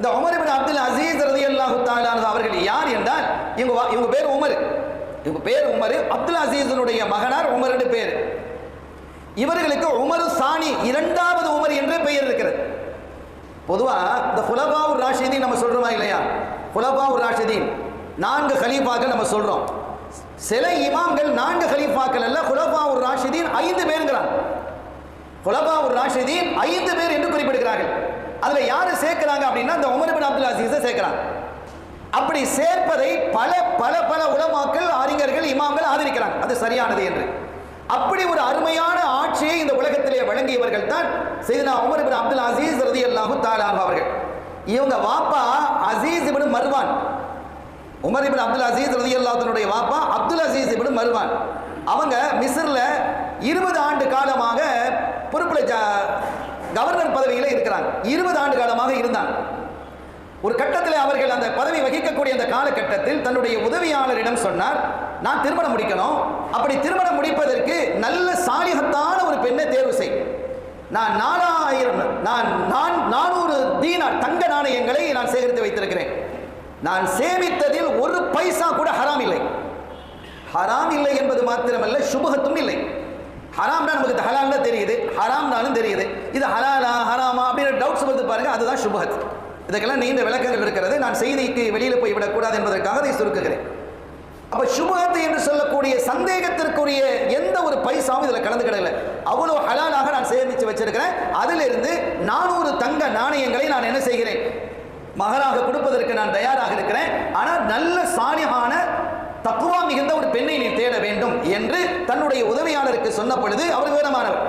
இந்த Umar ibn Abdul Aziz ரதி அல்லாஹு தாலானது அவர்கள் யார் என்றால் இவங்க வா- இவங்க பேர் உமர். இவங்க பேர் உமர். அப்துல் அசீஸனுடைய மகனார் உமர் என்று பேர். இவர்களுக்கு உமரு சாணி இரண்டாவது உமர் என்று பெயர் இருக்கிறது. பொதுவா இந்த குலபாவுர் ராஷிதீன் நம்ம சொல்றோமா இல்லையா? குலபாவுர் ராஷிதீன். நான்கு ஹலீஃபாக்கள் நம்ம சொல்றோம். சில இமாம்கள் நான்கு ஹலீஃபாக்கள் அல்ல குலபாவுர் ராஷிதீன் ஐந்து பேருங்கிறான் குலபாவுர் ராஷிதீன் ஐந்து பேர் என்று குறிப்பிடுகிறார்கள். அதுல யாரை சேர்க்கிறாங்க அப்படின்னா இந்த உமர் பின் அப்துல் அசீஸை சேர்க்கிறாங்க. அப்படி சேர்ப்பதை பல பல பல உலமாக்கள் அறிஞர்கள் இமாம்கள் ஆதரிக்கிறாங்க. அது சரியானது என்று. அப்படி ஒரு அருமையான ஆட்சியை இந்த உலகத்திலே வழங்கியவர்கள் தான் செய்தனா உமர் இப்னு அப்துல் அசீஸ் ரதி அல்லாஹு அன்ஹு அவர்கள். இவங்க வாப்பா Aziz Ibn Marwan. Umar Ibn Abdul Aziz ரதியல்லாஹுனுடைய வாப்பா அப்துல் அசீஸ் இபின் மர்வான். அவங்க மிஸ்ரில் இருபது ஆண்டு காலமாக பொறுப்புல கவர்னர் பதவியில் இருக்கிறாங்க இருபது ஆண்டு காலமாக இருந்தாங்க ஒரு கட்டத்தில் அவர்கள் அந்த பதவி வகிக்கக்கூடிய அந்த காலகட்டத்தில் தன்னுடைய உதவியாளரிடம் சொன்னார் நான் திருமணம் முடிக்கணும். அப்படி திருமணம் முடிப்பதற்கு நல்ல சாலிகத்தான ஒரு பெண்ணை தேர்வு செய். நான் நாலாயிரம் நான் நான் நானூறு தீனார் தங்க நாணயங்களை நான் சேகரித்து வைத்திருக்கிறேன். நான் சேமித்ததில் ஒரு பைசா கூட ஹராம் இல்லை ஹராம் இல்லை என்பது மாத்திரமல்ல சுபகத்தும் இல்லை. ஹராம் தான் நமக்கு ஹலால்னா தெரியுது. ஹராம்னாலும் தெரியுது. இது ஹலாலா ஹராமா அப்படின்ற டவுட்ஸ் வந்து பாருங்க. அதுதான் சுபஹத் இதுக்கெல்லாம் நீண்ட விளக்கங்கள் இருக்கிறது. நான் செய்திக்கு வெளியில் போய் விடக்கூடாது என்பதற்காக அதை சுருக்குகிறேன். அப்ப சுபகத்து என்று சொல்லக்கூடிய சந்தேகத்திற்குரிய எந்த ஒரு பைசாவும் இதுல கலந்து கிடல அவ்வளவு ஹலாலாக நான் சேமித்து வச்சிருக்கிறேன். அதிலிருந்து நானூறு தங்க நாணயங்களை நான் என்ன செய்கிறேன்? மகராக கொடுப்பதற்கு நான் தயாராக இருக்கிறேன். ஆனால் நல்ல சாணியான தக்குவா மிகுந்த ஒரு பெண்ணை நீ தேட வேண்டும் என்று தன்னுடைய உதவியாளருக்கு சொன்ன பொழுது அவர் விவரமானவர்.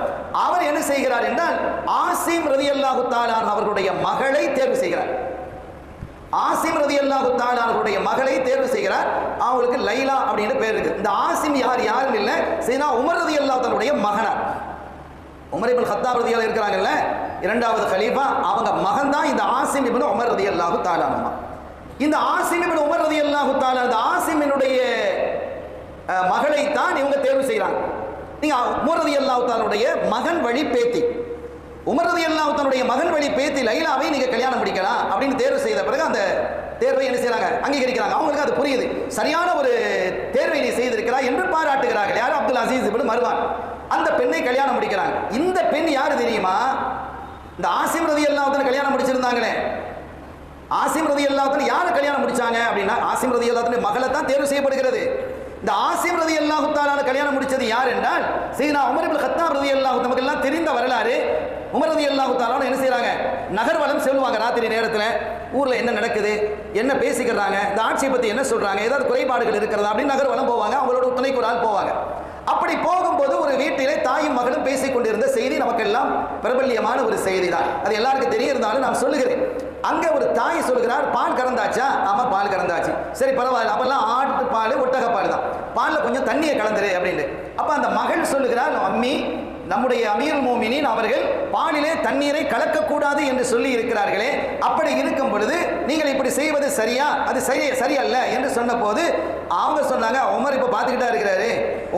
அவர் என்ன செய்கிறார் என்றால் ஆசிம் ரதியல்லாஹு தாலான் அவர்களுடைய மகளை தேர்வு செய்கிறார். ஆசிம் ரதியல்லாஹு தாலான் அவர்களுடைய மகளை தேர்வு செய்கிறார். அவங்களுக்கு லைலா அப்படின்னு பேர் இருக்கு. இந்த ஆசிம் யார் யாரும் இல்லை. சீனா உமர் ரதியல்லாஹு தன்னுடைய மகனார். உமர் இப்னு ஹத்தா ரதியல்லாஹு இருக்கிறாங்கல்ல இரண்டாவது கலீஃபா அவங்க மகன் தான் இந்த ஆசிம் இப்னு உமர் ரதியல்லாஹு தாலானுமா இந்த ஆசிமின் உமர் ரதி அல்லாஹுத்தால அந்த ஆசிமினுடைய மகளைத்தான் மகளை தான் இவங்க தேர்வு செய்கிறாங்க நீங்க உமர் ரதி அல்லாஹுத்தாலுடைய மகன் வழி பேத்தி. உமர் ரதி தன்னுடைய மகன் வழி பேத்தி லைலாவை நீங்க கல்யாணம் முடிக்கலாம் அப்படின்னு தேர்வு செய்த பிறகு அந்த தேர்வை என்ன செய்கிறாங்க அங்கீகரிக்கிறாங்க. அவங்களுக்கு அது புரியுது. சரியான ஒரு தேர்வை நீ செய்திருக்கிறாய் என்று பாராட்டுகிறார்கள். யார்? அப்துல் அசீஸ் இப்படி வருவான் அந்த பெண்ணை கல்யாணம் முடிக்கிறாங்க. இந்த பெண் யாரு தெரியுமா? இந்த ஆசிம் ரதி அல்லாஹ் கல்யாணம் முடிச்சிருந்தாங்களே. ஆசிம் ரதி அல்லாஹ் யாரை கல்யாணம் முடிச்சாங்க அப்படின்னா ஆசிம் ரதி அல்லாஹ் மகளை தான் தேர்வு செய்யப்படுகிறது. இந்த ஆசிம் ரதி அல்லாஹுத்தாலான கல்யாணம் முடிச்சது யார் என்றால் சீனா உமர் இப்னு கத்தாப் ரதி அல்லாஹு நமக்கு எல்லாம் தெரிந்த வரலாறு. உமர் ரதி அல்லாஹுத்தாலான என்ன செய்யறாங்க நகர்வலம் செல்வாங்க ராத்திரி நேரத்தில். ஊரில் என்ன நடக்குது? என்ன பேசிக்கிறாங்க? இந்த ஆட்சியை பற்றி என்ன சொல்கிறாங்க ஏதாவது குறைபாடுகள் இருக்கிறதா? அப்படின்னு நகர்வலம் போவாங்க. அவங்களோட துணைக்கு ஒரு ஆள் போவாங்க. அப்படி போகும்போது ஒரு வீட்டிலே தாயும் மகளும் பேசிக் கொண்டிருந்த செய்தி நமக்கெல்லாம் பிரபல்யமான ஒரு செய்தி தான் அது எல்லாருக்கும் தெரிய இருந்தாலும் நான் சொல்லுகிறேன். அங்க ஒரு தாய் சொல்கிறார் பால் கறந்தாச்சா? ஆமா பால் கறந்தாச்சு. சரி பரவாயில்ல. அப்பெல்லாம் ஆட்டு பால் ஒட்டக பால் தான் பால்ல கொஞ்சம் தண்ணியை கலந்துரு அப்படின்னு அப்ப அந்த மகள் சொல்லுகிறார் அம்மி நம்முடைய அமீர் மோமினின் அவர்கள் பாலிலே தண்ணீரை கலக்கக்கூடாது என்று சொல்லி இருக்கிறார்களே. அப்படி இருக்கும் பொழுது நீங்கள் இப்படி செய்வது சரியா? அது சரி சரியல்ல? என்று சொன்ன போது அவங்க சொன்னாங்க உமர் இப்போ பார்த்துக்கிட்டா இருக்கிறாரு.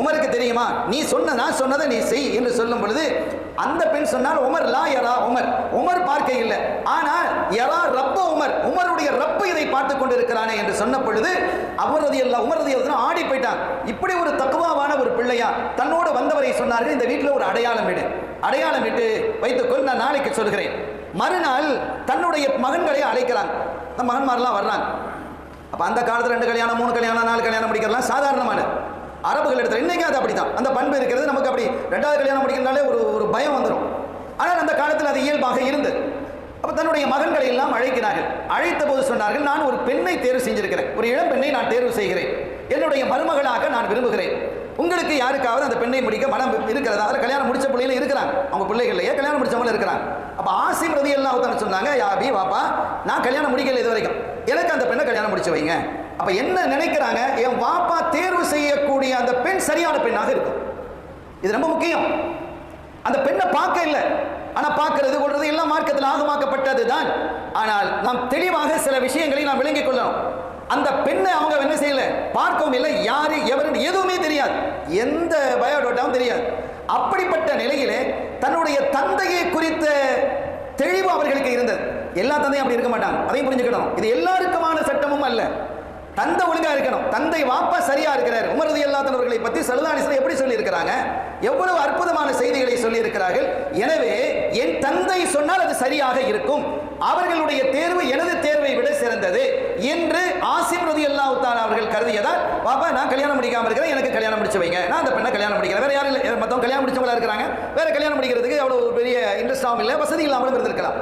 உமருக்கு தெரியுமா? நீ சொன்ன நான் சொன்னதை நீ செய் என்று சொல்லும் பொழுது அந்த பெண் சொன்னால் உமர் லா யரா உமர். உமர் பார்க்க இல்லை. ஆனால் யரா ரப்ப உமர். உமருடைய ரப்ப இதை பார்த்து கொண்டிருக்கிறானே என்று சொன்ன பொழுது அவரது எல்லாம் உமரது எல்லாம் ஆடி போயிட்டான். இப்படி ஒரு தக்குவாவான ஒரு பிள்ளையா தன்னோடு வந்தவரை சொன்னார்கள் இந்த வீட்டில் ஒரு அடையாளம் விடு அடையாளம் விட்டு வைத்துக்கொள் நான் நாளைக்கு சொல்கிறேன் மறுநாள் தன்னுடைய மகன்களை அழைக்கிறாங்க அந்த மகன்மாரெல்லாம் வர்றாங்க. அப்போ அந்த காலத்தில் ரெண்டு கல்யாணம் மூணு கல்யாணம் நாலு கல்யாணம் முடிக்கிறலாம் சாதாரண அரபுகள் இடத்துல இன்னைக்கு அது அப்படிதான். அந்த பண்பு இருக்கிறது நமக்கு அப்படி ரெண்டாவது கல்யாணம் முடிக்கிறனாலே ஒரு ஒரு பயம் வந்துடும் ஆனால் அந்த காலத்தில் அது இயல்பாக இருந்தது. அப்போ தன்னுடைய மகன்களை எல்லாம் அழைக்கிறார்கள். அழைத்த போது சொன்னார்கள் நான் ஒரு பெண்ணை தேர்வு செஞ்சிருக்கிறேன். ஒரு இளம் பெண்ணை நான் தேர்வு செய்கிறேன். என்னுடைய மருமகளாக நான் விரும்புகிறேன். உங்களுக்கு யாருக்காவது அந்த பெண்ணை முடிக்க மனம் இருக்கிறதா? அதில் கல்யாணம் முடிச்ச பிள்ளைகள் இருக்கிறாங்க. அவங்க பிள்ளைகள்லையே கல்யாணம் முடிச்சவங்களும் இருக்கிறாங்க. அப்போ ஆசிம் ரதி எல்லாம் சொன்னாங்க யாபி வாப்பா நான் கல்யாணம் முடிக்கல இது வரைக்கும் எனக்கு அந்த பெண்ணை கல்யாணம் முடிச்சு வைங்க. அப்ப என்ன நினைக்கிறாங்க? என் வாப்பா தேர்வு செய்யக்கூடிய அந்த பெண் சரியான பெண்ணாக இருக்கும் இது ரொம்ப முக்கியம். அந்த பெண்ணை பார்க்க இல்லை. ஆனா பார்க்கறது கொள்றது எல்லாம் மார்க்கத்தில் ஆகமாக்கப்பட்டது தான் ஆனால் நாம் தெளிவாக சில விஷயங்களை நாம் விளங்கிக் கொள்ளணும். அந்த பெண்ணை அவங்க என்ன செய்யல? பார்க்கவும் இல்லை. யாரு எவருன்னு எதுவுமே தெரியாது. எந்த பயோடோட்டாவும் தெரியாது. அப்படிப்பட்ட நிலையிலே தன்னுடைய தந்தையை குறித்த தெளிவு அவர்களுக்கு இருந்தது. எல்லா தந்தையும் அப்படி இருக்க மாட்டாங்க. அதையும் புரிஞ்சுக்கணும். இது எல்லாருக்குமான சட்டமும் அல்ல. தந்தை ஒழுங்கா இருக்கணும். தந்தை வாப்பா சரியா இருக்கிறார். உமரது எல்லாத்தனவர்களை பற்றி பத்தி எப்படி சொல்லி இருக்கிறாங்க எவ்வளவு அற்புதமான செய்திகளை சொல்லி இருக்கிறார்கள் எனவே என் தந்தை சொன்னால் அது சரியாக இருக்கும். அவர்களுடைய தேர்வு எனது தேர்வை விட சிறந்தது என்று ஆசிம் ரதி அல்லாஹ் அவர்கள் கருதியதால் பாப்பா நான் கல்யாணம் முடிக்காம இருக்கிறேன். எனக்கு கல்யாணம் முடிச்சு வைங்க. நான் அந்த பெண்ணை கல்யாணம் முடிக்கிறேன் வேற யாரும் இல்லை. மற்றவங்க கல்யாணம் முடிச்சவங்களா இருக்கிறாங்க. வேற கல்யாணம் முடிக்கிறதுக்கு அவ்வளவு பெரிய இன்ட்ரெஸ்டாகவும் இல்லை. வசதி இல்லாமலும் இருந்திருக்கலாம்.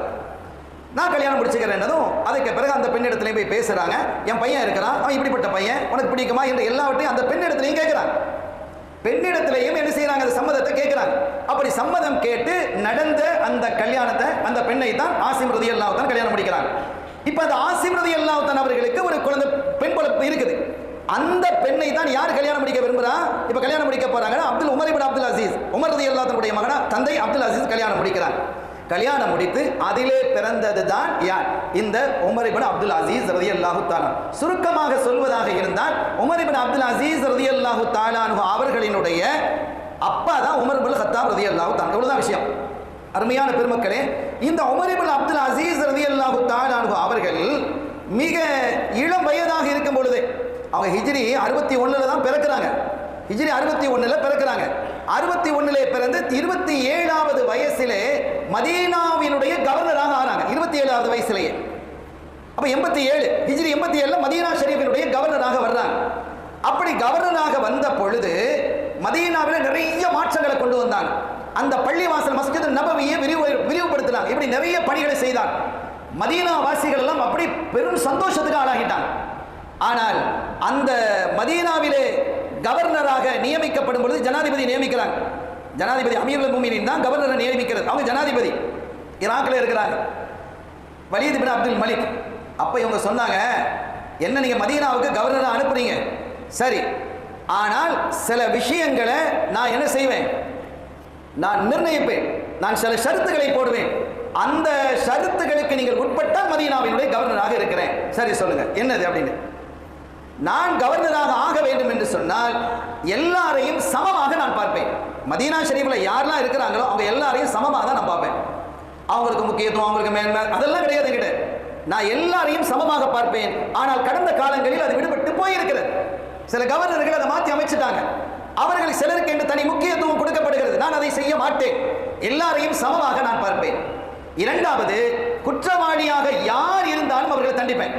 நான் கல்யாணம் முடிச்சுக்கிறேன்னதும் அதுக்கு பிறகு அந்த பெண்ணிடத்துலையும் போய் பேசுறாங்க. என் பையன் இருக்கிறான் அவன் இப்படிப்பட்ட பையன் உனக்கு பிடிக்குமா என்று எல்லாவற்றையும் அந்த பெண்ணிடத்துலையும் கேட்குறான் பெண்ணிடத்திலையும் என்ன செய்யறாங்க அந்த சம்மதத்தை கேட்கிறாங்க அப்படி சம்மதம் கேட்டு நடந்த அந்த கல்யாணத்தை அந்த பெண்ணை தான் ஆசிம் ரதி அல்லாஹ் கல்யாணம் முடிக்கிறாங்க. இப்ப அந்த ஆசிம் ரதி அல்லாஹ் அவர்களுக்கு ஒரு குழந்தை பெண் குழப்பம் இருக்குது. அந்த பெண்ணை தான் யார் கல்யாணம் முடிக்க விரும்புறா? இப்ப கல்யாணம் முடிக்க போறாங்க Abdul Umar Ibn Abdul Aziz. Umar ரதி அல்லாத்தனுடைய மகனா தந்தை அப்துல் அசீஸ் கல்யாணம் முடிக்கிறாங்க கல்யாணம் முடித்து அதிலே பிறந்தது தான் யார்? இந்த உமரிபன் அப்துல் அசீஸ் ரலியல்லாஹு தஆலா. சுருக்கமாக சொல்வதாக இருந்தால் உமரிபன் அப்துல் அசீஸ் ரதி அல்லாஹு தாலானு அவர்களினுடைய அப்பா தான் உமர் பின் ஹத்தாப் ரதி அல்லாஹு தான் இவ்வளவுதான் விஷயம். அருமையான பெருமக்களே இந்த உமரிபல் அப்துல் அசீஸ் ரதி அல்லாஹு தாலானு அவர்கள் மிக இளம் வயதாக இருக்கும் பொழுது அவங்க ஹிஜ்ரி அறுபத்தி ஒன்றில் தான் பிறக்கிறாங்க. ஹிஜ்ரி அறுபத்தி ஒன்றில் பிறக்கிறாங்க. அறுபத்தி ஒண்ணுல பிறந்து இருபத்தி ஏழாவது வயசிலே மதீனாவினுடைய கவர்னராக ஆறாங்க இருபத்தி ஏழாவது வயசுலேயே. அப்ப எண்பத்தி ஏழு ஹிஜ்ரி எண்பத்தி ஏழுல மதீனா ஷரீஃபினுடைய கவர்னராக வர்றாங்க. அப்படி கவர்னராக வந்த பொழுது மதீனாவில் நிறைய மாற்றங்களை கொண்டு வந்தாங்க. அந்த பள்ளிவாசல் மஸ்ஜித் நபவியை விரிவு விரிவுபடுத்தினாங்க. இப்படி நிறைய பணிகளை செய்தாங்க. மதீனா வாசிகள் எல்லாம் அப்படி பெரும் சந்தோஷத்துக்கு ஆளாகிட்டாங்க. ஆனால் அந்த மதீனாவிலே கவர்னராக நியமிக்கப்படும் பொழுது ஜனாதிபதி நியமிக்கிறாங்க. ஜனாதிபதி அமீருல் பூமியின் தான் கவர்னரை நியமிக்கிறது. அவங்க ஜனாதிபதி. ஈராக்கில் இருக்கிறாங்க. வலியது பின் அப்துல் மலிக். அப்போ இவங்க சொன்னாங்க என்ன நீங்க மதீனாவுக்கு கவர்னரை அனுப்புறீங்க சரி. ஆனால் சில விஷயங்களை நான் என்ன செய்வேன்? நான் நிர்ணயிப்பேன். நான் சில ஷருத்துகளை போடுவேன். அந்த ஷருத்துகளுக்கு நீங்கள் உட்பட்டால் மதீனாவினுடைய கவர்னராக இருக்கிறேன். சரி சொல்லுங்க. என்னது அப்படின்னு. நான் கவர்னராக ஆக வேண்டும் என்று சொன்னால் எல்லாரையும் சமமாக நான் பார்ப்பேன். மதீனா ஷெரீஃபில் யாரெல்லாம் இருக்கிறாங்களோ அவங்க எல்லாரையும் சமமாக தான் நான் பார்ப்பேன். அவங்களுக்கு முக்கியத்துவம் அவங்களுக்கு மேன்மை அதெல்லாம் கிடையாது என்கிட்ட. நான் எல்லாரையும் சமமாக பார்ப்பேன். ஆனால் கடந்த காலங்களில் அது விடுபட்டு போயிருக்கிறது. சில கவர்னர்கள் அதை மாற்றி அமைச்சிட்டாங்க. அவர்கள் சிலருக்கு என்று தனி முக்கியத்துவம் கொடுக்கப்படுகிறது. நான் அதை செய்ய மாட்டேன். எல்லாரையும் சமமாக நான் பார்ப்பேன். இரண்டாவது குற்றவாளியாக யார் இருந்தாலும் அவர்களை தண்டிப்பேன்.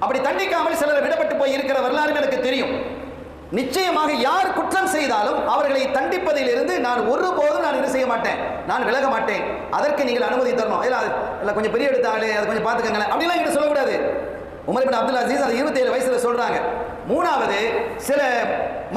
அப்படி தண்டிக்காமல் சிலர் விடப்பட்டு போய் இருக்கிற வரலாறு எனக்கு தெரியும். நிச்சயமாக யார் குற்றம் செய்தாலும் அவர்களை தண்டிப்பதில் இருந்து நான் ஒருபோதும் நான் என்ன செய்ய மாட்டேன். நான் விலக மாட்டேன். அதற்கு நீங்கள் அனுமதி தரணும். இல்ல அது கொஞ்சம் பெரிய எடுத்தாலே அது கொஞ்சம் பார்த்துக்கங்களேன். அப்படிலாம் என்கிட்ட சொல்லக்கூடாது. உமர் பின் அப்துல் அசீஸ் அது இருபத்தி ஏழு வயசுல சொல்றாங்க. மூணாவது சில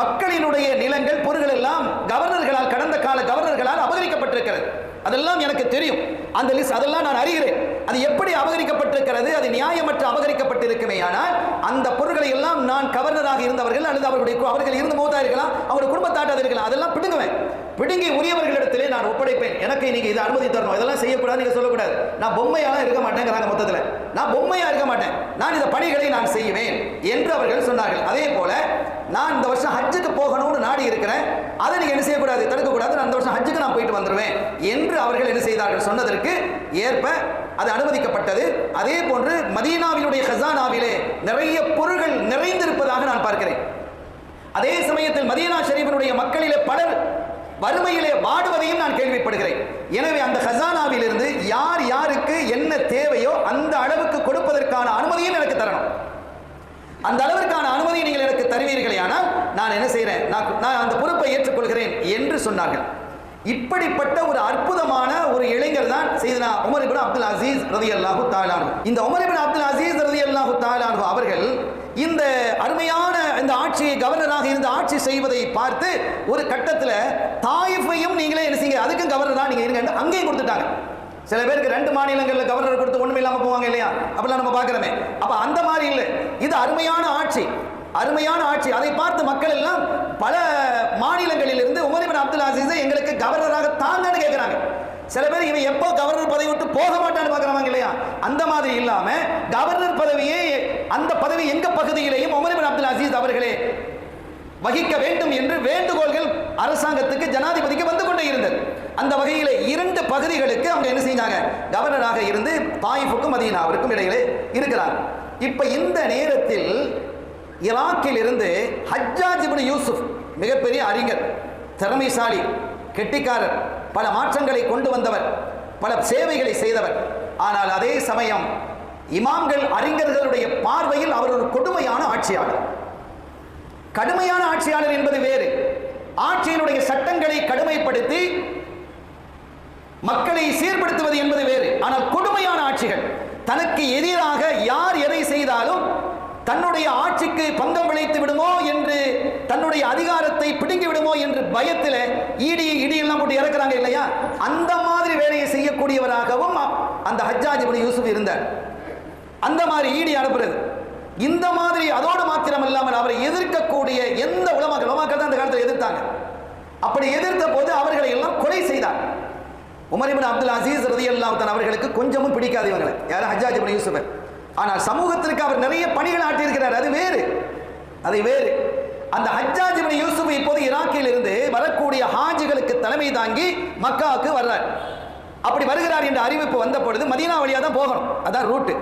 மக்களினுடைய நிலங்கள் பொருள்கள் எல்லாம் கவர்னர்களால் கடந்த கால கவர்னர்களால் அபகரிக்கப்பட்டிருக்கிறது. அதெல்லாம் எனக்கு தெரியும். அந்த லிஸ்ட் அதெல்லாம் நான் அறிகிறேன். அது எப்படி அபகரிக்கப்பட்டிருக்கிறது? அது நியாயமற்ற அபகரிக்கப்பட்டிருக்குமே ஆனால் அந்த பொருட்களை எல்லாம் நான் கவர்னராக இருந்தவர்கள் அல்லது அவர்களுடைய அவர்கள் இருந்து மூத்தா இருக்கலாம் அவருடைய குடும்பத்தாட்டாக இருக்கலாம். அதெல்லாம் பிடுங்குவேன். பிடுங்கி உரியவர்களிடத்திலே நான் ஒப்படைப்பேன். எனக்கு நீங்க இதை அனுமதி தரணும். இதெல்லாம் செய்யக்கூடாது நீங்க சொல்லக்கூடாது. நான் பொம்மையாலாம் இருக்க மாட்டேங்கிறாங்க மொத்தத்தில். நான் பொம்மையா இருக்க மாட்டேன். நான் இந்த பணிகளை நான் செய்வேன் என்று அவர்கள் சொன்னார்கள். அதே போல நான் இந்த வருஷம் ஹஜ்ஜுக்கு போகணும்னு நாடி இருக்கிறேன். அதை நீங்க என்ன செய்யக்கூடாது? தடுக்கக்கூடாது நான் இந்த வருஷம் ஹஜ்ஜுக்கு நான் போயிட்டு வந்துடுவேன் என்று அவர்கள் என்ன செய்தார்கள்? சொன்னதற்கு ஏற்ப அது அனுமதிக்கப்பட்டது. அதே போன்று மதீனாவினுடைய ஹசானாவிலே நிறைய பொருள்கள் நிறைந்திருப்பதாக நான் பார்க்கிறேன். அதே சமயத்தில் மதீனா ஷெரீஃபினுடைய மக்களிலே பலர் வறுமையிலே வாடுவதையும் நான் கேள்விப்படுகிறேன். எனவே அந்த ஹசானாவிலிருந்து யார் யாருக்கு என்ன தேவையோ அந்த அளவுக்கு கொடுப்பதற்கான அனுமதியும் எனக்கு தரணும். அந்த அளவிற்கான அனுமதியை நீங்கள் எனக்கு தருவீர்களே ஆனால் நான் என்ன செய்கிறேன்? நான் நான் அந்த பொறுப்பை ஏற்றுக்கொள்கிறேன் என்று சொன்னார்கள். இப்படிப்பட்ட ஒரு அற்புதமான ஒரு இளைஞர் தான் செய்தனா உமர் இபின் அப்துல் அசீஸ் ரதியல்லாஹு தாலான் இந்த உமர் இபின் அப்துல் அசீஸ் ரதியல்லாஹு தாலான் அவர்கள் இந்த அருமையான இந்த ஆட்சியை கவர்னராக இருந்து ஆட்சி செய்வதை பார்த்து ஒரு கட்டத்தில் தாயிஃபையும் நீங்களே என்ன செய்யுங்க அதுக்கும் கவர்னரா நீங்க இருங்க அங்கேயும் கொடுத்துட்டாங்க. சில பேருக்கு ரெண்டு மாநிலங்களில் கவர்னர் கொடுத்து ஒண்ணுமே இல்லாம போவாங்க இல்லையா? அப்படிலாம் நம்ம பார்க்குறோமே. அப்ப அந்த மாதிரி இல்லை. இது அருமையான ஆட்சி. அருமையான ஆட்சி. அதை பார்த்து மக்கள் எல்லாம் பல மாநிலங்களில் இருந்து உமரிபன் அப்துல் அசீஸை எங்களுக்கு கவர்னராக தாங்கன்னு கேட்கிறாங்க சில பேர் இவன் எப்போ கவர்னர் பதவி விட்டு போக மாட்டான்னு பார்க்குறாங்க இல்லையா? அந்த மாதிரி இல்லாம கவர்னர் பதவியே அந்த பதவி எங்க பகுதியிலேயும் உமரிபன் அப்துல் அசீஸ் அவர்களே வகிக்க வேண்டும் என்று வேண்டுகோள்கள் அரசாங்கத்துக்கு ஜனாதிபதிக்கு வந்து கொண்டே இருந்தது. அந்த வகையில் இரண்டு பகுதிகளுக்கு அவங்க என்ன செஞ்சாங்க? கவர்னராக இருந்து தாயிஃபுக்கும் மதீனாவிற்கும் இடையிலே இருக்கிறாங்க. இப்ப இந்த நேரத்தில் இலாக்கிலிருந்து இருந்து ஹஜ்ஜாஜ் இப்னு யூசுப் மிகப்பெரிய அறிஞர் திறமைசாலி கெட்டிக்காரர் பல மாற்றங்களை கொண்டு வந்தவர் பல சேவைகளை செய்தவர். ஆனால் அதே சமயம் இமாம்கள் அறிஞர்களுடைய பார்வையில் அவர் ஒரு கொடுமையான ஆட்சியாளர். கடுமையான ஆட்சியாளர் என்பது வேறு. ஆட்சியினுடைய சட்டங்களை கடுமைப்படுத்தி மக்களை சீர்படுத்துவது என்பது வேறு. ஆனால் கொடுமையான ஆட்சிகள் தனக்கு எதிராக யார் எதை செய்தாலும் தன்னுடைய ஆட்சிக்கு பங்கம் விளைத்து விடுமோ என்று தன்னுடைய அதிகாரத்தை பிடுங்கி விடுமோ என்று பயத்தில் ஈடி இடியெல்லாம் போட்டு இறக்குறாங்க இல்லையா? அந்த மாதிரி வேலையை செய்யக்கூடியவராகவும் அந்த ஹஜ்ஜாஜ் இப்னு யூசுப் இருந்தார். அந்த மாதிரி ஈடி அனுப்புறது. இந்த மாதிரி அதோடு மாத்திரம் இல்லாமல் அவரை எதிர்க்கக்கூடிய எந்த உலமாக்கள் உலமாக்கள் தான் அந்த காலத்தில் எதிர்த்தாங்க. அப்படி எதிர்த்த போது அவர்களை எல்லாம் கொலை செய்தார். உமர் அப்துல் அசீஸ் ரதி அல்லாத்தான் அவர்களுக்கு கொஞ்சமும் பிடிக்காது இவங்களை. யார்? ஹஜ்ஜாஜ் இப்னு யூசுப். ஆனால் சமூகத்திற்கு அவர் நிறைய பணிகள் ஆற்றியிருக்கிறார். அது வேறு. அதை வேறு. அந்த ஹஜ்ஜாஜ் இப்னு யூசுப் இப்போது ஈராக்கில் இருந்து வரக்கூடிய ஹாஜிகளுக்கு தலைமை தாங்கி மக்காவுக்கு வர்றார். அப்படி வருகிறார் என்ற அறிவிப்பு வந்த பொழுது மதீனா வழியாக தான் போகணும். அதான் ரூட்டு.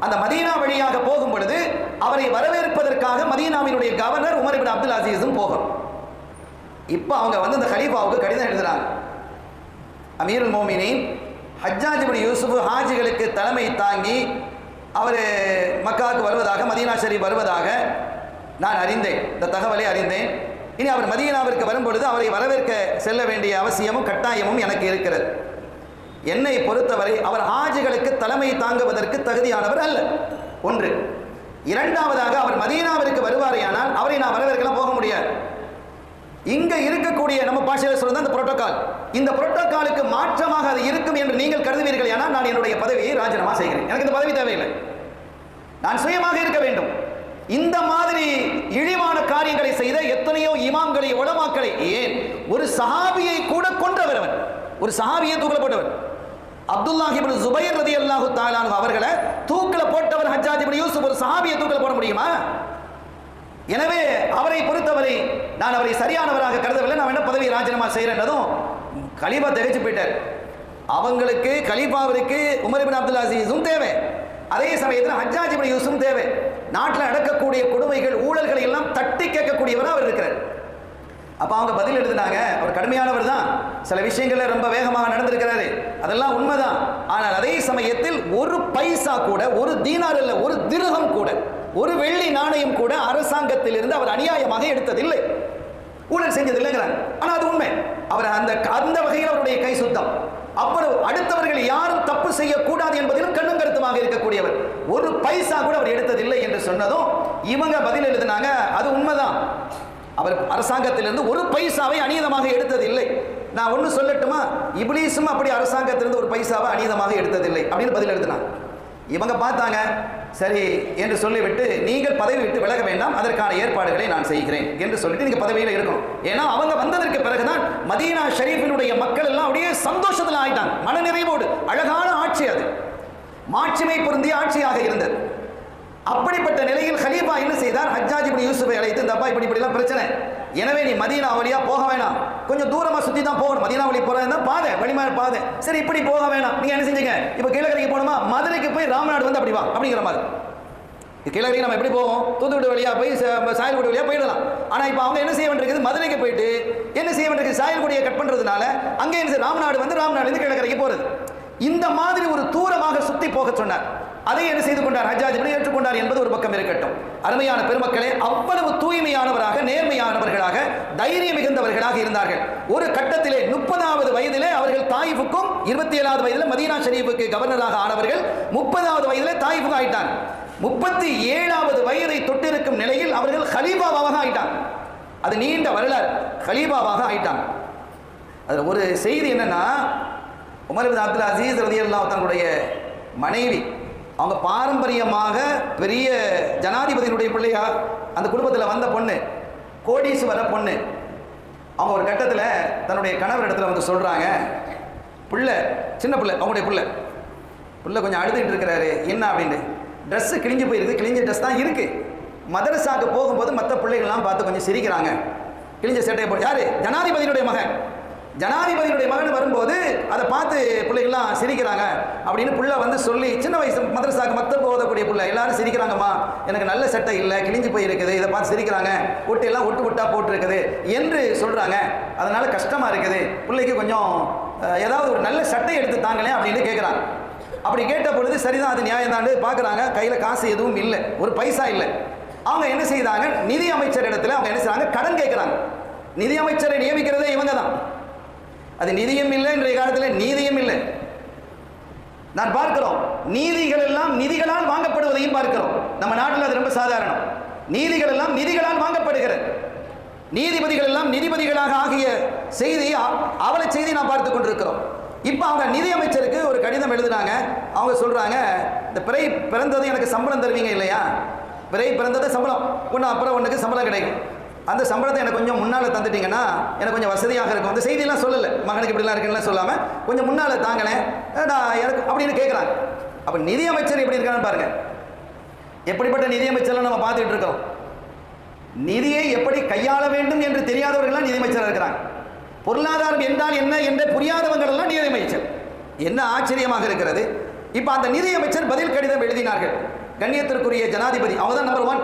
அந்த மதீனா வழியாக போகும் பொழுது அவரை வரவேற்பதற்காக மதீனாவினுடைய கவர்னர் உமர் இபின் அப்துல் அசீஸும் போகணும். இப்போ அவங்க வந்து இந்த ஹலீஃபாவுக்கு கடிதம் எழுதுறாங்க. அமீர் மோமினின் ஹஜ்ஜாஜ் இப்னு யூசுப் ஹாஜிகளுக்கு தலைமை தாங்கி அவர் மக்காவுக்கு வருவதாக மதீனா ஷரீப் வருவதாக நான் அறிந்தேன். இந்த தகவலை அறிந்தேன். இனி அவர் மதீனாவிற்கு வரும்பொழுது அவரை வரவேற்க செல்ல வேண்டிய அவசியமும் கட்டாயமும் எனக்கு இருக்கிறது. என்னை பொறுத்தவரை அவர் ஹாஜிகளுக்கு தலைமை தாங்குவதற்கு தகுதியானவர் அல்ல. ஒன்று இரண்டாவதாக அவர் மதீனாவிற்கு வருவாரையானால் அவரை நான் வரவேற்கலாம் போக முடியாது. இங்க இருக்கக்கூடிய நம்ம பாஷையில் சொல்றது அந்த புரோட்டோகால் இந்த புரோட்டோகாலுக்கு மாற்றமாக அது இருக்கும் என்று நீங்கள் கருதுவீர்கள் ஏன்னா நான் என்னுடைய பதவியை ராஜினாமா செய்கிறேன். எனக்கு இந்த பதவி தேவையில்லை. நான் சுயமாக இருக்க வேண்டும். இந்த மாதிரி இழிவான காரியங்களை செய்த எத்தனையோ இமாம்களை உளமாக்களை ஏன்? ஒரு சஹாபியை கூட கொன்றவர் அவன் ஒரு சஹாபியை தூக்கில் போட்டவர் அப்துல்லாஹி ஜுபைர் ரதி அல்லாஹு தாலானு அவர்களை தூக்கில போட்டவர் ஹஜ்ஜாஜ் இப்னு யூசுப். ஒரு சஹாபியை தூக்கில போட முடியுமா? எனவே அவரை பொறுத்தவரை நான் அவரை சரியானவராக கருதவில்லை. நான் என்ன பதவி ராஜினாமா செய்கிறேன்னதும் கலீபா திகைச்சு போயிட்டார். அவங்களுக்கு கலீபாவிற்கு உமர் இப்னு அப்துல் அசீஸும் தேவை. அதே சமயத்தில் ஹஜ்ஜாஜ் இப்னு யூசும் தேவை. நாட்டில் நடக்கக்கூடிய கொடுமைகள் ஊழல்களை எல்லாம் தட்டி கேட்கக்கூடியவராக அவர் இருக்கிறார். அப்போ அவங்க பதில் எழுதினாங்க அவர் கடுமையானவர் தான். சில விஷயங்களில் ரொம்ப வேகமாக நடந்திருக்கிறாரு. அதெல்லாம் உண்மைதான். ஆனால் அதே சமயத்தில் ஒரு பைசா கூட ஒரு தீனார் இல்லை ஒரு திருகம் கூட ஒரு வெள்ளி நாணயம் கூட அரசாங்கத்திலிருந்து அவர் அநியாயமாக எடுத்ததில்லை. ஊழல் செஞ்சதில்லைங்கிறாங்க. ஆனால் அது உண்மை. அவர் அந்த அந்த வகையில் அவருடைய கை சுத்தம். அப்புறம் அடுத்தவர்கள் யாரும் தப்பு செய்யக்கூடாது என்பதிலும் கண்ணும் கருத்துமாக இருக்கக்கூடியவர். ஒரு பைசா கூட அவர் எடுத்ததில்லை என்று சொன்னதும் இவங்க பதில் எழுதினாங்க அது உண்மைதான். அவர் அரசாங்கத்திலிருந்து ஒரு பைசாவை அநீதமாக எடுத்ததில்லை. நான் ஒன்று சொல்லட்டுமா? இப்லீஸும் அப்படி அரசாங்கத்திலிருந்து ஒரு பைசாவை அநீதமாக எடுத்ததில்லை. அப்படின்னு பதில் எழுதினாங்க. இவங்க பார்த்தாங்க சரி என்று சொல்லிவிட்டு நீங்கள் பதவி விட்டு விலக வேண்டாம் அதற்கான ஏற்பாடுகளை நான் செய்கிறேன் என்று சொல்லிட்டு நீங்கள் பதவியில் இருக்கணும் ஏன்னா அவங்க வந்ததற்கு பிறகுதான் மதீனா ஷரீஃபினுடைய மக்கள் எல்லாம் அப்படியே சந்தோஷத்தில் ஆயிட்டாங்க. மனநிறைவோடு. அழகான ஆட்சி அது. மாட்சிமை பொருந்திய ஆட்சியாக இருந்தது. அப்படிப்பட்ட நிலையில் ஹலீஃபா என்ன செய்தார்? ஹஜ்ஜாஜ் இப்படி யூசுஃபை அழைத்து இந்த அப்பா இப்படி இப்படிலாம் பிரச்சனை. எனவே நீ மதீனா வழியா போக வேணாம். கொஞ்சம் தூரமா சுத்தி தான் போகணும். மதீனா வழி போறதா பாதை வழிமாறு பாதை. சரி இப்படி போக வேணாம். நீங்க என்ன செஞ்சீங்க? இப்போ கீழக்கரைக்கு போகணுமா? மதுரைக்கு போய் ராமநாடு வந்து அப்படி வா அப்படிங்கிற மாதிரி. கீழக்கரைக்கு நம்ம எப்படி போவோம்? தூத்துக்குடி வழியா போய் சாயல்குடி வழியா போயிடலாம். ஆனா இப்போ அவங்க என்ன செய்ய வேண்டியிருக்குது மதுரைக்கு போயிட்டு என்ன செய்ய வேண்டியிருக்கு? சாயல்குடியை கட் பண்றதுனால அங்கே என்ன ராமநாடு வந்து ராமநாடு இருந்து கீழக்கரைக்கு போறது. இந்த மாதிரி ஒரு தூரமாக சுத்தி போக சொன்னார். அதை என்ன செய்து கொண்டார்? ஹஜாஜ் இப்படி ஏற்றுக்கொண்டார் என்பது ஒரு பக்கம் இருக்கட்டும். அருமையான பெருமக்களே அவ்வளவு தூய்மையானவராக நேர்மையானவர்களாக தைரியம் மிகுந்தவர்களாக இருந்தார்கள். ஒரு கட்டத்திலே முப்பதாவது வயதிலே அவர்கள் தாயிஃபுக்கும் இருபத்தி ஏழாவது வயதில் மதீனா ஷரீஃபுக்கு கவர்னராக ஆனவர்கள் முப்பதாவது வயதிலே தாயிஃபுக்கு ஆயிட்டாங்க முப்பத்தி ஏழாவது வயதை தொட்டிருக்கும் நிலையில் அவர்கள் ஹலீபாவாக ஆயிட்டான் அது நீண்ட வரலாறு. ஹலீபாவாக ஆயிட்டான் அதில் ஒரு செய்தி என்னன்னா உமர் அப்துல் அசீஸ் ரலியல்லாஹு தன்னுடைய மனைவி அவங்க பாரம்பரியமாக பெரிய ஜனாதிபதியினுடைய பிள்ளையா அந்த குடும்பத்தில் வந்த பொண்ணு கோடீஸ்வர பொண்ணு. அவங்க ஒரு கட்டத்தில் தன்னுடைய கணவர் இடத்துல வந்து சொல்கிறாங்க பிள்ளை சின்ன பிள்ளை அவங்களுடைய பிள்ளை. பிள்ளை கொஞ்சம் அழுதுகிட்டு இருக்கிறாரு என்ன அப்படின்னு. ட்ரெஸ்ஸு கிழிஞ்சு போயிருக்கு கிழிஞ்ச ட்ரெஸ் தான் இருக்குது மதரசாக்கு போகும்போது மற்ற பிள்ளைகள்லாம் பார்த்து கொஞ்சம் சிரிக்கிறாங்க. கிழிஞ்ச சட்டையை போட்டு யார்? ஜனாதிபதியினுடைய மகன். ஜனாதிபதியினுடைய மகன் வரும்போது அதை பார்த்து பிள்ளைகள்லாம் சிரிக்கிறாங்க. அப்படின்னு புள்ள வந்து சொல்லி சின்ன வயசு மதரசாக்கு மத்த போதக்கூடிய புள்ள எல்லாரும் சிரிக்கிறாங்கம்மா. எனக்கு நல்ல சட்டை இல்லை கிழிஞ்சு போயிருக்குது இதை பார்த்து சிரிக்கிறாங்க. ஒட்டு எல்லாம் ஒட்டு ஒட்டா போட்டிருக்குது என்று சொல்றாங்க. அதனால கஷ்டமா இருக்குது. பிள்ளைக்கு கொஞ்சம் ஏதாவது ஒரு நல்ல சட்டை எடுத்து தாங்களேன் அப்படின்னு கேட்குறாங்க அப்படி கேட்ட பொழுது சரிதான் அது நியாயம் பார்க்குறாங்க கையில் காசு எதுவும் இல்லை ஒரு பைசா இல்லை. அவங்க என்ன செய்தாங்க? நிதி அமைச்சர் இடத்துல அவங்க என்ன செய்றாங்க? கடன் கேட்குறாங்க நிதி அமைச்சரை நியமிக்கிறதே இவங்க தான் அது நிதியும் இல்லை இன்றைய காலத்தில் நீதியும் இல்லை. நான் பார்க்கிறோம் நீதிகள் எல்லாம் நிதிகளால் வாங்கப்படுவதையும் பார்க்கிறோம். நம்ம நாட்டில் அது ரொம்ப சாதாரணம். நீதிகள் எல்லாம் நிதிகளால் வாங்கப்படுகிறது. நீதிபதிகள் எல்லாம் நீதிபதிகளாக ஆகிய செய்தி அவளை செய்தி நான் பார்த்து கொண்டிருக்கிறோம். இப்போ அவங்க நிதி அமைச்சருக்கு ஒரு கடிதம் எழுதுனாங்க. அவங்க சொல்றாங்க இந்த பிறை பிறந்தது எனக்கு சம்பளம் தருவீங்க இல்லையா? பிறை பிறந்தது சம்பளம். ஒன்று அப்புறம் ஒன்றுக்கு சம்பளம் கிடைக்கும். அந்த சம்பளத்தை எனக்கு கொஞ்சம் முன்னால் தந்துட்டீங்கன்னா எனக்கு கொஞ்சம் வசதியாக இருக்கும். அந்த செய்தியெல்லாம் சொல்லலை. மகனுக்கு இப்படிலாம் இருக்குன்னு சொல்லாமல் கொஞ்சம் முன்னால் தாங்களேன். நான் எனக்கு அப்படின்னு கேட்குறாங்க அப்போ நிதியமைச்சர் எப்படி இருக்கான்னு பாருங்கள் எப்படிப்பட்ட நிதியமைச்சர்லாம் நம்ம பார்த்துட்டு இருக்கோம் நிதியை எப்படி கையாள வேண்டும் என்று தெரியாதவர்கள்லாம் நிதியமைச்சராக இருக்கிறாங்க. பொருளாதாரம் என்றால் என்ன என்று புரியாதவங்களெல்லாம் நிதியமைச்சர். என்ன ஆச்சரியமாக இருக்கிறது. இப்போ அந்த நிதியமைச்சர் பதில் கடிதம் எழுதினார்கள். கண்ணியத்திற்குரிய ஜனாதிபதி அவங்க தான் நம்பர் ஒன்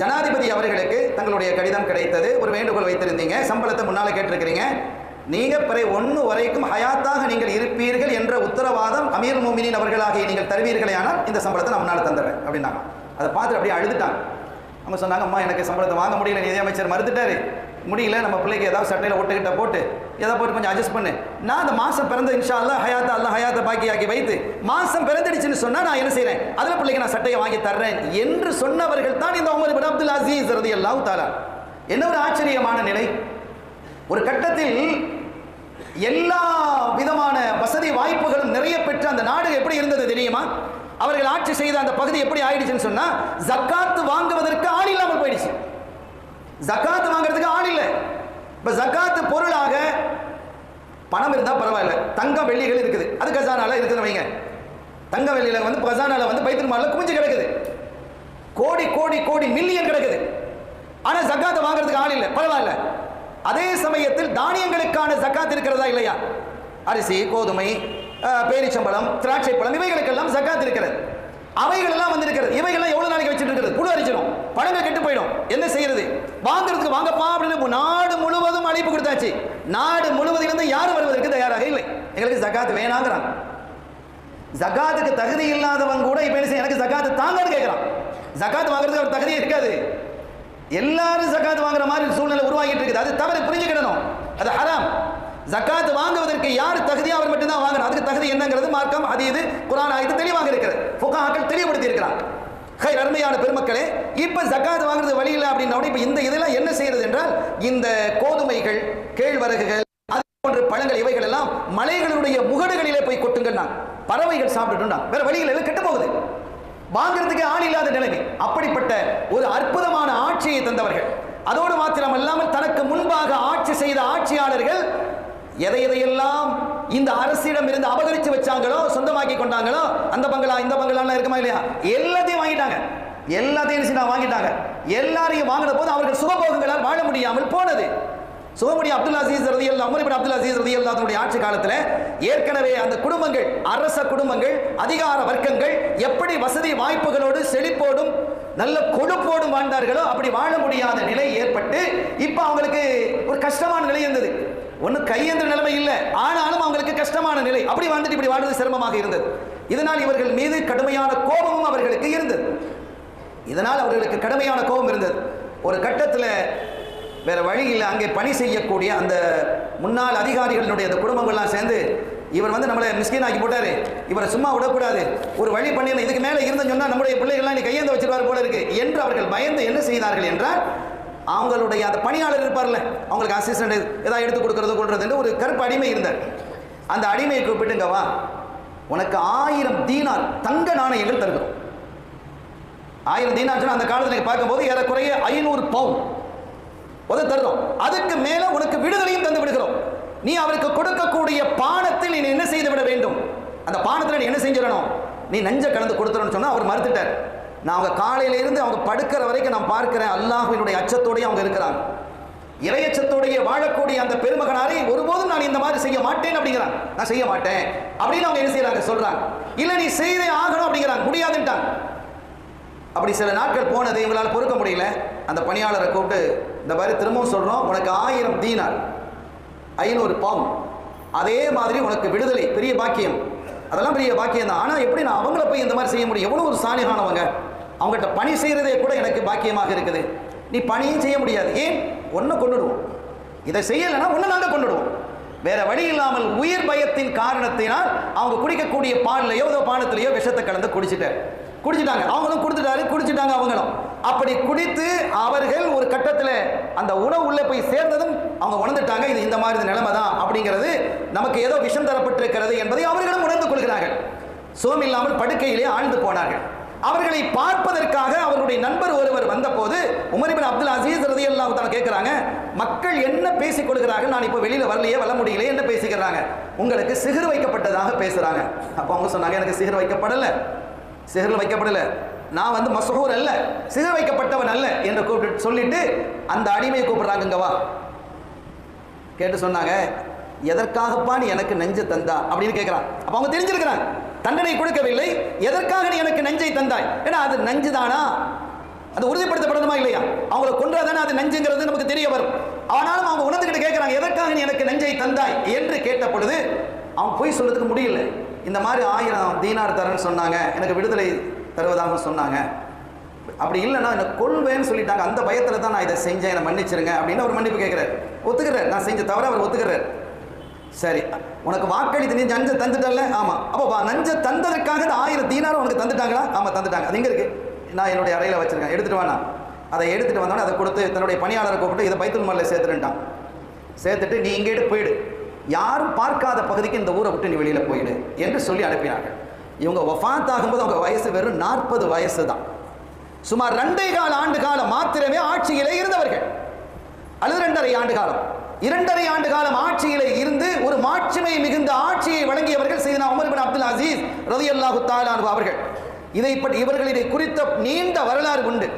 ஜனாதிபதி அவர்களுக்கு தங்களுடைய கடிதம் கிடைத்தது. ஒரு வேண்டுகோள் வைத்திருந்தீங்க. சம்பளத்தை முன்னால கேட்டிருக்கிறீங்க. நீங்க பிறை ஒன்று வரைக்கும் ஹயாத்தாக நீங்கள் இருப்பீர்கள் என்ற உத்தரவாதம் அமீர் மோமினின் அவர்களாகிய நீங்கள் தருவீர்களே ஆனால் இந்த சம்பளத்தை நான் முன்னால் தந்துடுறேன் அப்படின்னாங்க. அதை பார்த்து அப்படியே அழுதுட்டாங்க. அவங்க சொன்னாங்க அம்மா எனக்கு சம்பளத்தை வாங்க முடியல. நிதியமைச்சர் மறுத்துட்டாரு. முடியல. நம்ம பிள்ளைக்கு ஏதாவது சட்டையில் ஒட்டுக்கிட்ட போட்டு எதை போட்டு கொஞ்சம் அட்ஜஸ்ட் பண்ணு. நான் அந்த மாதம் பிறந்த இன்ஷா அல்லாஹ் ஹயாத்தா அல்லா ஹயாத்தை பாக்கியாக்கி வைத்து மாதம் பிறந்துடுச்சுன்னு சொன்னால் நான் என்ன செய்கிறேன் அதில் பிள்ளைக்கு நான் சட்டையை வாங்கி தர்றேன் என்று சொன்னவர்கள் தான் இந்த உமர் பின் அப்துல் அசீஸ் ரதி அல்லாஹ் தாலா என்ன ஒரு ஆச்சரியமான நிலை? ஒரு கட்டத்தில் எல்லா விதமான வசதி வாய்ப்புகளும் நிறைய பெற்ற அந்த நாடு எப்படி இருந்தது தெரியுமா? அவர்கள் ஆட்சி செய்த அந்த பகுதி எப்படி ஆயிடுச்சுன்னு சொன்னா ஜக்காத்து வாங்குவதற்கு ஆள் இல்லாமல் போயிடுச்சு. ஜக்காத்து வாங்குறதுக்கு ஆள் இல்லை. இப்ப ஜக்காத்து பொருளாக பணம் இருந்தா பரவாயில்ல. தங்கம் வெள்ளிகள் இருக்குது. அது கசானால இருக்குதுன்னு வைங்க. தங்க வெள்ளியில வந்து கசானால வந்து பைத்தல் குமிஞ்சு கிடக்குது. கோடி கோடி கோடி மில்லியன் கிடக்குது. ஆனா ஜக்காத்தை வாங்குறதுக்கு ஆள் இல்லை. பரவாயில்ல. அதே சமயத்தில் தானியங்களுக்கான ஜக்காத் இருக்கிறதா இல்லையா? அரிசி கோதுமை பேரிச்சம்பழம் திராட்சை பழம் இவைகளுக்கெல்லாம் ஜக்காத் இருக்கிறது. அவைகள் எல்லாம் வந்திருக்கிறது. இவைகள்லாம் எவ்வளவு நாளைக்கு வச்சுட்டு இருக்கிறது குழு அரிச்சிடும். பழங்கள் கெட்டு போயிடும். என்ன செய்யறது? வாங்குறதுக்கு வாங்கப்பா அப்படின்னு நாடு முழுவதும் அழைப்பு கொடுத்தாச்சு. நாடு முழுவதிலிருந்து யாரும் வருவதற்கு தயாராக இல்லை. எங்களுக்கு ஜக்காத் வேணாங்கிறாங்க. ஜகாத்துக்கு தகுதி இல்லாதவன் கூட இப்ப என்ன செய்ய எனக்கு ஜகாத்து தாங்கன்னு கேட்கிறான் ஜகாத் வாங்குறதுக்கு அவர் தகுதியே இருக்காது. எல்லாரும் ஜகாத் வாங்குற மாதிரி சூழ்நிலை உருவாகிட்டு இருக்குது. அது தவறு புரிஞ்சுக்கிடணும். அது ஹராம். ஜக்காத்து வாங்குவதற்கு யார் தகுதி அவர் மட்டும்தான் வாங்கணும். அதுக்கு தகுதி என்னங்கிறது மார்க்கம் அது இது குரான் ஆயத்து தெளிவாக இருக்கிறது புகாக்கள் தெளிவுபடுத்தி இருக்கிறார் ஹை அருமையான பெருமக்களே இப்ப ஜக்காத் வாங்குறது வழி இல்லை அப்படின்னா இப்ப இந்த இதெல்லாம் என்ன செய்யறது என்றால் இந்த கோதுமைகள் கேழ்வரகுகள் அது போன்ற பழங்கள் இவைகள் எல்லாம் மலைகளுடைய முகடுகளிலே போய் கொட்டுங்கள் பறவைகள் சாப்பிட்டுட்டோம் வேற வழிகள் எல்லாம் கெட்டு போகுது. வாங்குறதுக்கு ஆள் இல்லாத நிலைமை. அப்படிப்பட்ட ஒரு அற்புதமான ஆட்சியை தந்தவர்கள். அதோடு மாத்திரம் இல்லாமல் தனக்கு முன்பாக ஆட்சி செய்த ஆட்சியாளர்கள் எதை எதையெல்லாம் இந்த அரசிடம் இருந்து அபகரிச்சு வச்சாங்களோ சொந்தமாக்கி கொண்டாங்களோ அந்த பங்களா இந்த பங்களாலாம் இருக்குமா இல்லையா? எல்லாத்தையும் வாங்கிட்டாங்க. எல்லாத்தையும் வாங்கிட்டாங்க. எல்லாரையும் வாங்கின போது அவர்கள் சுகபோகங்களால் வாழ முடியாமல் போனது. சுகமுடி அப்துல் அசீஸ் ரதி அல்லா உமர் அப்துல் அசீஸ் ரதி அல்லாத்துடைய ஆட்சி காலத்தில் ஏற்கனவே அந்த குடும்பங்கள் அரச குடும்பங்கள் அதிகார வர்க்கங்கள் எப்படி வசதி வாய்ப்புகளோடு செழிப்போடும் நல்ல கொழுப்போடும் வாழ்ந்தார்களோ அப்படி வாழ முடியாத நிலை ஏற்பட்டு இப்போ அவங்களுக்கு ஒரு கஷ்டமான நிலை இருந்தது. ஒன்றும் கையேந்திர நிலைமை இல்லை. ஆனாலும் அவங்களுக்கு கஷ்டமான நிலை. அப்படி வந்துட்டு இப்படி வாழ்வது சிரமமாக இருந்தது. இதனால் இவர்கள் மீது கடுமையான கோபமும் அவர்களுக்கு இருந்தது. இதனால் அவர்களுக்கு கடுமையான கோபம் இருந்தது. ஒரு கட்டத்தில் வேற வழியில் அங்கே பணி செய்யக்கூடிய அந்த முன்னாள் அதிகாரிகளுடைய அந்த குடும்பங்கள்லாம் சேர்ந்து இவர் வந்து நம்மளை மிஸ்கின் ஆக்கி போட்டாரு. இவரை சும்மா விடக்கூடாது. ஒரு வழி பண்ணி இதுக்கு மேலே இருந்துன்னு சொன்னால் நம்முடைய பிள்ளைகள்லாம் நீ கையேந்து வச்சிருவார் போல இருக்கு. என்று அவர்கள் பயந்து என்ன செய்தார்கள் என்றால் அவங்களுடைய அந்த பணியாளர் இருப்பார்ல அவங்களுக்கு அசிஸ்டன்ட் ஏதாவது எடுத்து கொடுக்கறது கொள்றதுன்னு ஒரு கருப்பு அடிமை இருந்தார். அந்த அடிமையை கூப்பிட்டுங்க வா. உனக்கு ஆயிரம் தீனார் தங்க நாணயங்கள் தருகிறோம். ஆயிரம் தீனார் அந்த காலத்தில் பார்க்கும்போது ஏறக்குறைய ஐநூறு பவுன். உத தருகிறோம். அதுக்கு மேலே உனக்கு விடுதலையும் தந்து விடுகிறோம். நீ அவருக்கு கொடுக்கக்கூடிய பானத்தில் நீ என்ன செய்து விட வேண்டும்? அந்த பானத்தில் நீ என்ன செஞ்சிடணும்? நீ நஞ்ச கலந்து கொடுத்துறன்னு சொன்னால் அவர் மறுத்துட்டார். நான் அவங்க காலையிலேருந்து அவங்க படுக்கிற வரைக்கும் நான் பார்க்கிறேன். அல்லாஹ்வினுடைய அச்சத்தோடையே அவங்க இருக்கிறாங்க. இறையச்சத்தோடைய வாழக்கூடிய அந்த பெருமகனாரை ஒருபோதும் நான் இந்த மாதிரி செய்ய மாட்டேன் அப்படிங்கிறான். நான் செய்ய மாட்டேன். அப்படின்னு அவங்க என்ன செய்யறாங்க சொல்றாங்க. இல்ல நீ செய்தே ஆகணும் அப்படிங்கிறாங்க. முடியாதுன்ட்டாங்க. அப்படி சில நாட்கள் போனது இவங்களால் பொறுக்க முடியல. அந்த பணியாளரை கூப்பிட்டு இந்த மாதிரி திரும்பவும் சொல்றோம். உனக்கு ஆயிரம் தீனார். ஐநூறு பவுன். அதே மாதிரி உனக்கு விடுதலை. பெரிய பாக்கியம். அதெல்லாம் பெரிய பாக்கியம் தான் ஆனால் எப்படி நான் அவங்கள போய் இந்த மாதிரி செய்ய முடியும்? எவ்வளோ ஒரு சாணிகானவங்க அவங்ககிட்ட பணி செய்கிறதே கூட எனக்கு பாக்கியமாக இருக்குது. நீ பணியும் செய்ய முடியாது. ஏன்? ஒன்றை கொண்டுடுவோம். இதை செய்யலைன்னா ஒன்று நாங்கள் கொண்டுடுவோம். வேற வழி இல்லாமல் உயிர் பயத்தின் காரணத்தினால் அவங்க குடிக்கக்கூடிய பால்லையோ ஏதோ பானத்திலேயோ விஷத்தை கலந்து குடிச்சிட்டார் குடிச்சிட்டாங்க. அவங்களும் கொடுத்துட்டாரு குடிச்சிட்டாங்க அவங்களும். அப்படி குடித்து அவர்கள் ஒரு கட்டத்தில் அந்த உணவு உள்ளே போய் சேர்ந்ததும் அவங்க உணர்ந்துட்டாங்க இது இந்த மாதிரி நிலைமை தான் அப்படிங்கிறது நமக்கு ஏதோ விஷம் தரப்பட்டிருக்கிறது என்பதை அவர்களும் உணர்ந்து கொள்கிறார்கள். சோமில்லாமல் படுக்கையிலே ஆழ்ந்து போனார்கள். அவர்களை பார்ப்பதற்காக அவருடைய நண்பர் ஒருவர் வந்தபோது உமரிபின் அப்துல் அசீஸ் ரதி அல்லாஹ் தான் கேட்குறாங்க மக்கள் என்ன பேசிக் கொள்கிறார்கள்? நான் இப்போ வெளியில் வரலையே வர முடியலையே என்ன பேசிக்கிறாங்க. உங்களுக்கு சிகர் வைக்கப்பட்டதாக பேசுகிறாங்க அப்போ அவங்க சொன்னாங்க எனக்கு சிகர் வைக்கப்படலை. சிகர் வைக்கப்படலை. நான் வந்து மசூர் அல்ல சிகர் வைக்கப்பட்டவன் அல்ல என்று கூப்பிட்டு சொல்லிட்டு அந்த அடிமையை கூப்பிடுறாங்க வா. கேட்டு சொன்னாங்க எதற்காகப்பா நீ எனக்கு நெஞ்சு தந்தா? அப்படின்னு கேட்குறான் அப்போ அவங்க தெரிஞ்சிருக்கிறாங்க. தண்டனை கொடுக்கவில்லை. எதற்காக நீ எனக்கு நெஞ்சை தந்தாய்? ஏன்னா அது நஞ்சு தானா அது உறுதிப்படுத்தப்படணுமா இல்லையா? அவங்கள கொன்றாதானே அது நஞ்சுங்கிறது நமக்கு தெரிய வரும். ஆனாலும் அவங்க உணர்ந்துகிட்டு கேட்கிறாங்க எதற்காக நீ எனக்கு நெஞ்சை தந்தாய்? என்று கேட்ட பொழுது அவன் போய் சொல்றதுக்கு முடியல. இந்த மாதிரி ஆயிரம் தீனார் தரேன்னு சொன்னாங்க. எனக்கு விடுதலை தருவதாக சொன்னாங்க. அப்படி இல்லைன்னா என்ன கொள்வேன்னு சொல்லிட்டாங்க. அந்த பயத்தில் தான் நான் இதை செஞ்சேன். என்னை மன்னிச்சிருங்க. அப்படின்னு அவர் மன்னிப்பு கேட்குறாரு. ஒத்துக்கிறார். நான் செஞ்ச தவிர அவர் ஒத்துக்கிறார். சரி. உனக்கு வாக்களித்து நீ நஞ்சை தந்துட்டல ஆமாம் அப்போ வா நஞ்சை தந்ததுக்காக இந்த ஆயிரம் தீனாரம் உனக்கு தந்துட்டாங்களா? ஆமாம் தந்துட்டாங்க. அது எங்கே இருக்குது நான் என்னுடைய அறையில் வச்சுருக்கேன். எடுத்துகிட்டு வேணாம் அதை எடுத்துகிட்டு வந்தோடனே அதை கொடுத்து தன்னுடைய பணியாளரை கூப்பிட்டு இதை பைத்துல் மல்ல சேர்த்துருட்டான் சேர்த்துட்டு நீ இங்கேட்டு போயிடு. யாரும் பார்க்காத பகுதிக்கு இந்த ஊரை விட்டு நீ வெளியில் போயிடு என்று சொல்லி அனுப்பினார்கள். இவங்க ஒஃபாத் ஆகும்போது அவங்க வயசு வெறும் நாற்பது வயசு தான். சுமார் ரெண்டே கால ஆண்டு காலம் மாத்திரமே ஆட்சியிலே இருந்தவர்கள். அல்லது ரெண்டரை ஆண்டு காலம். இரண்டரை ஆண்டு காலம் ஆட்சியில் இருந்து ஒரு மாட்சிமை மிகுந்த ஆட்சியை வழங்கியவர்கள் செய்தனா உமர் பின் அப்துல் அசீஸ் ரதி அல்லாஹு அன்ஹு அவர்கள். இதை பற்றி இவர்களிடையே குறித்த நீண்ட வரலாறு உண்டு.